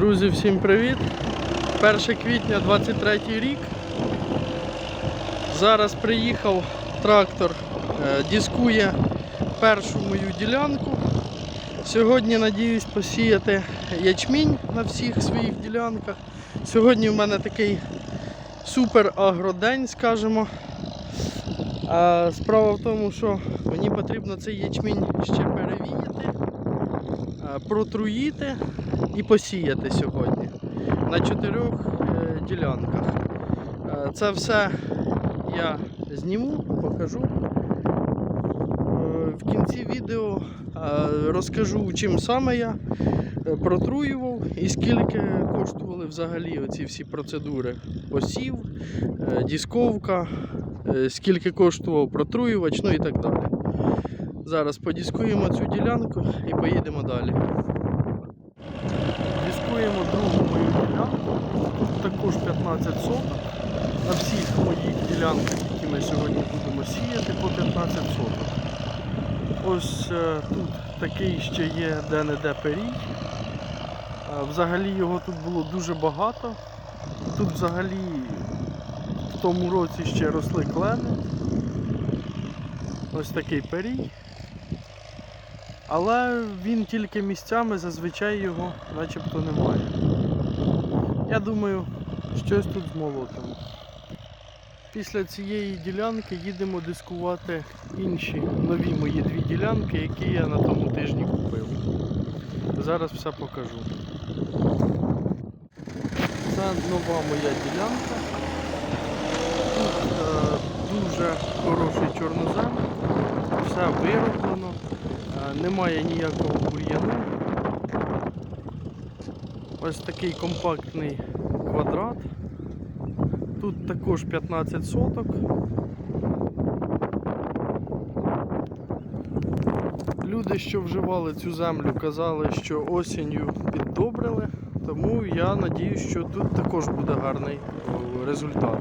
Друзі, всім привіт! 1 квітня 23 рік. Зараз приїхав трактор, е, дискує першу мою ділянку. Сьогодні надіюсь посіяти ячмінь на всіх своїх ділянках. Сьогодні в мене такий супер агродень, скажімо. Справа в тому, що мені потрібно цей ячмінь ще перевіяти, протруїти і посіяти сьогодні на чотирьох е, ділянках. Е, Це все я зніму, покажу. Е, В кінці відео е, розкажу, чим саме я е, протруював і скільки коштували взагалі оці всі процедури. Посів, е, дісковка, е, скільки коштував протруювач, ну і так далі. Зараз подіскуємо цю ділянку і поїдемо далі. Дискуємо другу мою ділянку. Також 15 соток. На всіх моїх ділянках, які ми сьогодні будемо сіяти, по 15 соток. Ось е, тут такий ще є де-не-де перій. Взагалі його тут було дуже багато. Тут взагалі в тому році ще росли клени. Ось такий перій. Але він тільки місцями, зазвичай його начебто немає. Я думаю, щось тут змолотимо. Після цієї ділянки їдемо дискувати інші нові мої дві ділянки, які я на тому тижні купив. Зараз все покажу. Це нова моя ділянка. Тут е, дуже хороший чорнозем, все вироблено. Е, Немає ніякого бур'яну. Ось такий компактний квадрат. Тут також 15 соток. Люди, що вживали цю землю, казали, що осінню піддобрили, тому я надіюсь, що тут також буде гарний результат.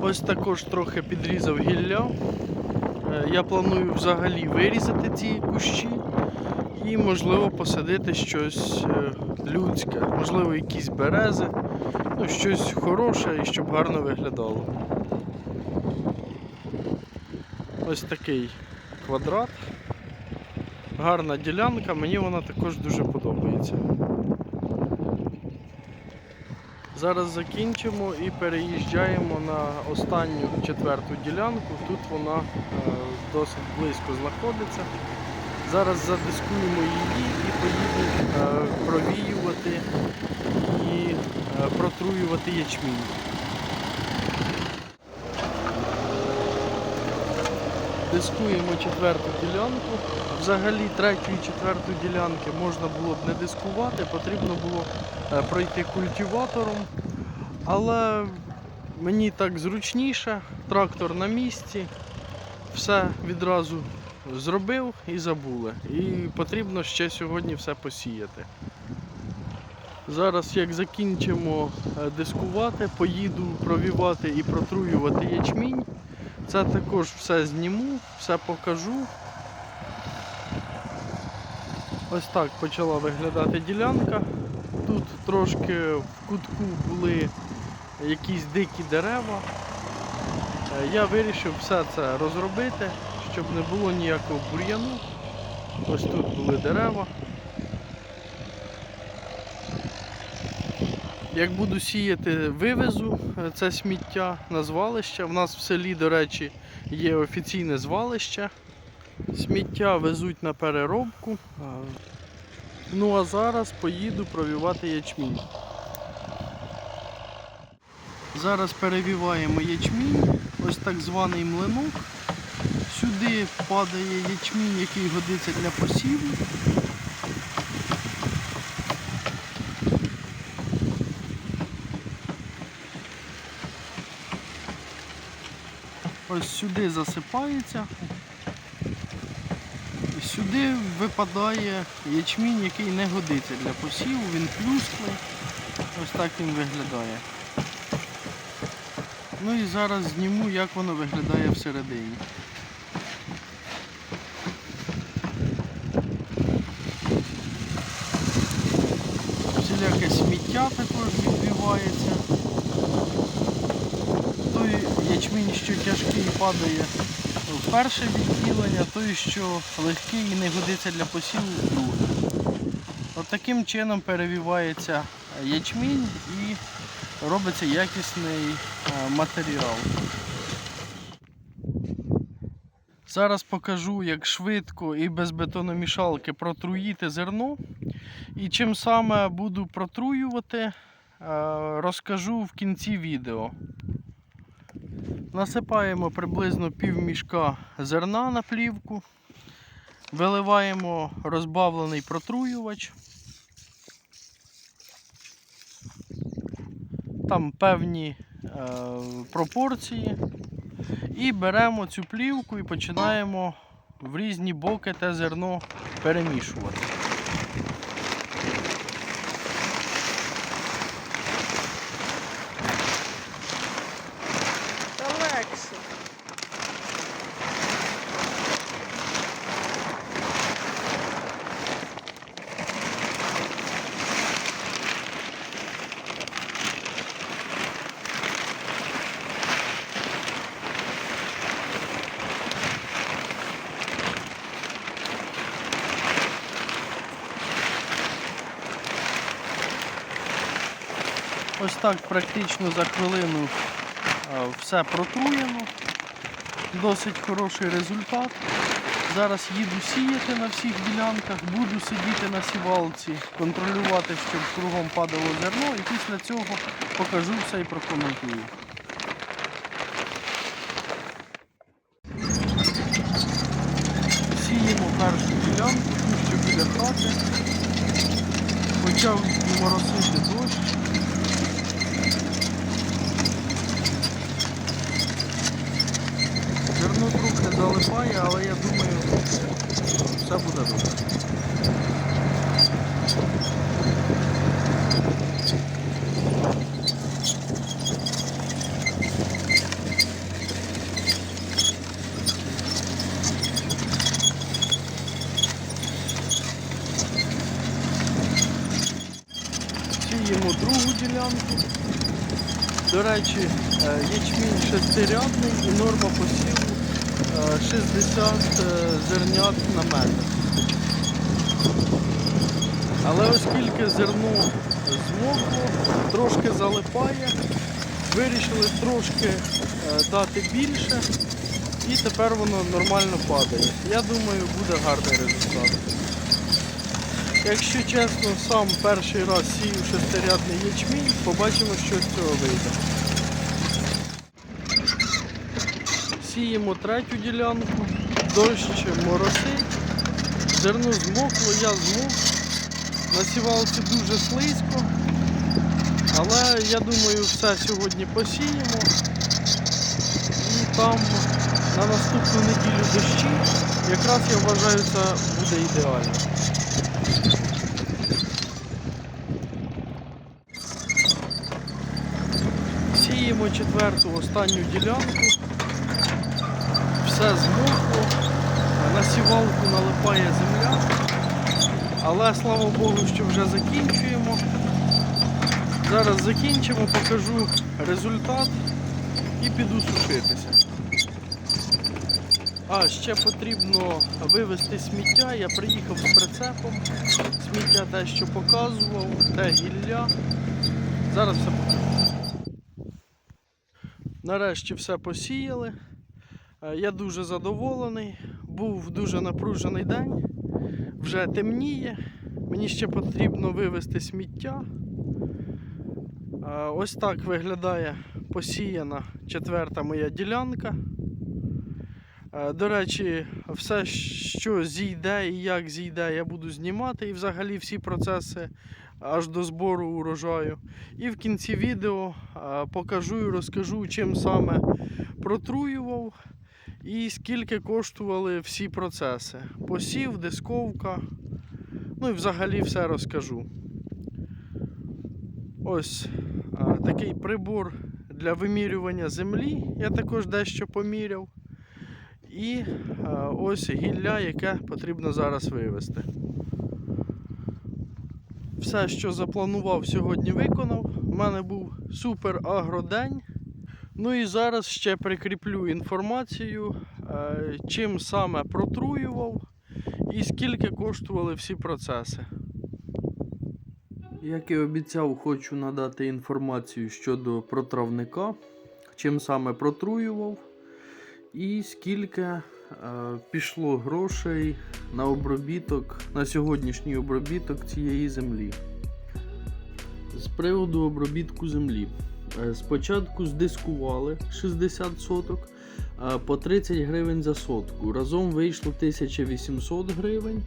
Ось також трохи підрізав гілля. Е, Я планую взагалі вирізати ці кущі і, можливо, посадити щось е, людське, можливо, якісь берези, ну, щось хороше і щоб гарно виглядало. Ось такий квадрат. Гарна ділянка, мені вона також дуже подобається. Зараз закінчимо і переїжджаємо на останню четверту ділянку. Тут вона е, досить близько знаходиться. Зараз задискуємо її і поїду е, провіювати і е, протруювати ячмінь. Дискуємо четверту ділянку. Взагалі третю і четверту ділянки можна було б не дискувати, потрібно було е, пройти культиватором. Але мені так зручніше, трактор на місці, все відразу зробив і забули. І потрібно ще сьогодні все посіяти. Зараз, як закінчимо е, дискувати, поїду провівати і протруювати ячмінь. Це також все зніму, все покажу. Ось так почала виглядати ділянка. Тут трошки в кутку були якісь дикі дерева. Е, Я вирішив все це розробити, щоб не було ніякого бур'яну. Ось тут були дерева. Як буду сіяти, вивезу е, це сміття на звалище. В нас в селі, до речі, є офіційне звалище. Сміття везуть на переробку. Ну а зараз поїду провівати ячмінь. Зараз перевіваємо ячмінь, ось так званий млинок. Сюди падає ячмінь, який годиться для посіву. Ось сюди засипається. І сюди випадає ячмінь, який не годиться для посіву, він плюсклий. Ось так він виглядає. Ну і зараз зніму, як воно виглядає всередині. всіляке сміття також відбивається. Той ячмінь, що тяжкий падає в перше відділення, той, що легкий і не годиться для посіву в друге. От таким чином перевівається ячмінь і робиться якісний е, матеріал. Зараз покажу, як швидко і без бетономішалки протруїти зерно. І чим саме буду протруювати, е, розкажу в кінці відео. Насипаємо приблизно пів мішка зерна на плівку, виливаємо розбавлений протруювач. Там певні е, пропорції. І беремо цю плівку і починаємо в різні боки те зерно перемішувати. Легше. Ось так практично за хвилину все протруєно. Досить хороший результат. Зараз їду сіяти на всіх ділянках, буду сидіти на сівалці, контролювати, щоб кругом падало зерно і після цього покажу все і прокоментую. Сіємо першу ділянку, що біля хати. Почав моросити дощ. трохи залипає, але я думаю, все буде добре. Сіємо другу ділянку. До речі, е, ячмінь шестирядний і норма посіву е, 60 е, зернят на метр. Але оскільки зерно змокло, трошки залипає, вирішили трошки е, дати більше і тепер воно нормально падає. Я думаю, буде гарний результат. Якщо чесно, сам перший раз сію шестирядний ячмінь, побачимо, що з цього вийде. Сіємо третю ділянку, дощ моросить, зерно змокло, я змок. На сівалці дуже слизько, але я думаю, все сьогодні посіємо. І там на наступну неділю дощі, якраз я вважаю, це буде ідеально. Сіємо четверту останню ділянку. Все змокло, на сівалку налипає земля. Але слава Богу, що вже закінчуємо. Зараз закінчимо, покажу результат і піду сушитися. А, ще потрібно вивезти сміття. Я приїхав з прицепом. Сміття те, що показував, те гілля. Зараз все покажу. Нарешті все посіяли. Е, Я дуже задоволений. Був дуже напружений день. Вже темніє. Мені ще потрібно вивезти сміття. Е, Ось так виглядає посіяна четверта моя ділянка. Е, До речі, все, що зійде і як зійде, я буду знімати. І взагалі всі процеси аж до збору урожаю. І в кінці відео покажу і розкажу, чим саме протруював і скільки коштували всі процеси. Посів, дисковка. Ну і взагалі все розкажу. Ось а, такий прибор для вимірювання землі. Я також дещо поміряв. І а, ось гілля, яке потрібно зараз вивезти. все, що запланував, сьогодні виконав. У мене був супер агродень. Ну і зараз ще прикріплю інформацію, е, чим саме протруював і скільки коштували всі процеси. Як і обіцяв, хочу надати інформацію щодо протравника, чим саме протруював, і скільки е, пішло грошей на обробіток, на сьогоднішній обробіток цієї землі. З приводу обробітку землі. Е, Спочатку здискували 60 соток е, по 30 гривень за сотку. Разом вийшло 1800 гривень.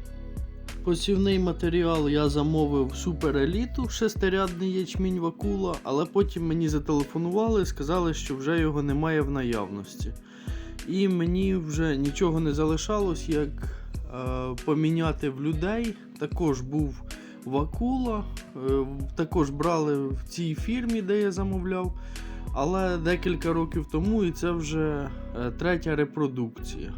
Посівний матеріал я замовив супереліту, шестирядний ячмінь вакула, але потім мені зателефонували і сказали, що вже його немає в наявності. І мені вже нічого не залишалось, як е, поміняти в людей. Також був вакула, е, також брали в цій фірмі, де я замовляв. Але декілька років тому і це вже е, третя репродукція.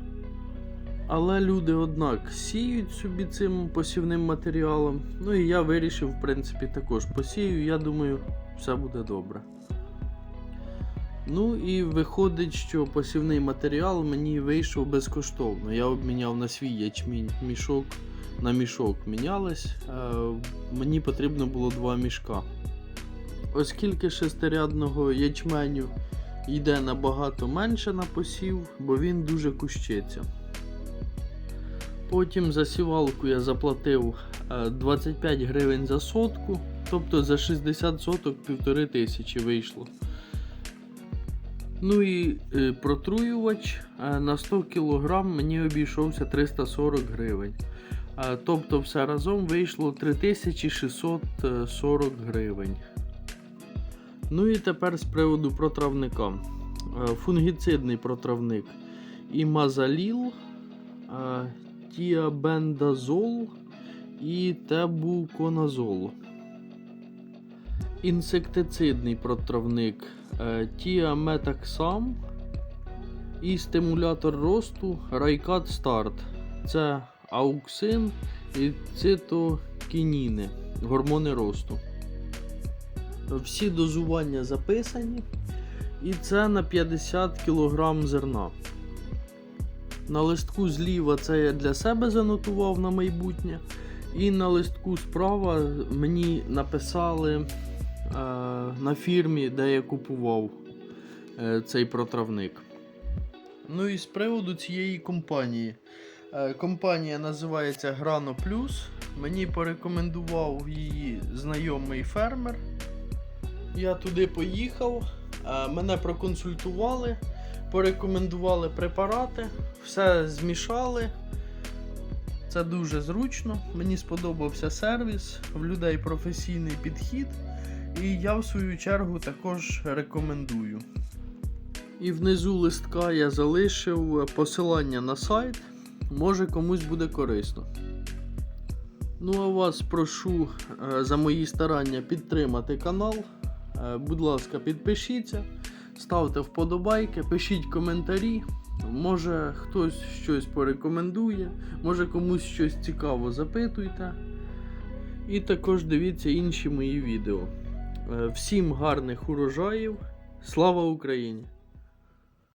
Але люди, однак, сіють собі цим посівним матеріалом. Ну і я вирішив, в принципі, також посію. Я думаю, все буде добре. Ну і виходить, що посівний матеріал мені вийшов безкоштовно. Я обміняв на свій ячмінь мішок на мішок мінялись. Е, мені потрібно було два мішка. Оскільки шестирядного ячменю йде набагато менше на посів, бо він дуже кущиться. Потім за сівалку я заплатив е, 25 гривень за сотку, тобто за 60 соток півтори тисячі вийшло. Ну і е, протруювач е, на 100 кг мені обійшовся 340 гривень. Е, Тобто все разом вийшло 3640 гривень. Ну і тепер з приводу протравника. Е, Фунгіцидний протравник імазаліл, е, тіабендазол і тебуконазол. Інсектицидний протравник тіаметаксам і стимулятор росту Райкат Старт. Це ауксин і цитокініни, гормони росту. Всі дозування записані. І це на 50 кг зерна. На листку зліва це я для себе занотував на майбутнє. І на листку справа мені написали е, на фірмі, де я купував е, цей протравник. Ну і з приводу цієї компанії. Е, компанія називається Грано Плюс. Мені порекомендував її знайомий фермер. Я туди поїхав, е, мене проконсультували, порекомендували препарати, все змішали. Це дуже зручно. Мені сподобався сервіс, в людей професійний підхід. І я в свою чергу також рекомендую. І внизу листка я залишив посилання на сайт. Може комусь буде корисно. Ну а вас прошу е, за мої старання підтримати канал. Е, Будь ласка, підпишіться, ставте вподобайки, пишіть коментарі. Може хтось щось порекомендує, може комусь щось цікаво запитуйте. І також дивіться інші мої відео. Е, Всім гарних урожаїв! Слава Україні!